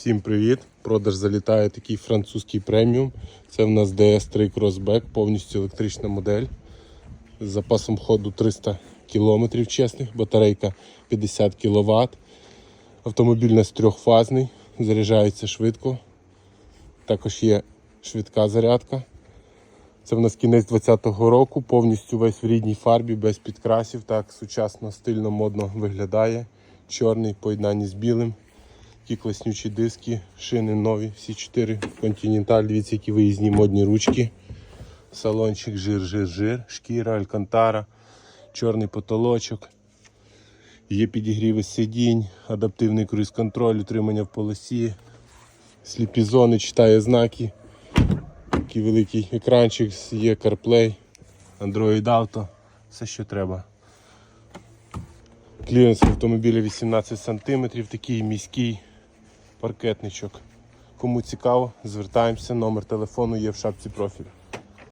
Всім привіт! Продаж залітає такий французький преміум. Це в нас DS3 Crossback, повністю електрична модель. З запасом ходу 300 км чесних, батарейка 50 кВт. Автомобіль у нас трьохфазний, заряджається швидко. Також є швидка зарядка. Це в нас кінець 20-го року, повністю весь в рідній фарбі, без підкрасів. Так сучасно, стильно, модно виглядає. Чорний поєднанні з білим. Такі класнючі диски, шини нові, всі чотири Continental, дивіться, які виїзні модні ручки. Салончик, жир, жир, жир, шкіра, алькантара, чорний потолочок. Є підігріви сидінь, адаптивний круїз-контроль, утримання в полосі, сліпі зони, читає знаки. Такий великий екранчик, є CarPlay, Android Auto, все що треба. Кліренс автомобіля 18 см, такий міський паркетничок. Кому цікаво, звертаємося, номер телефону є в шапці профілю.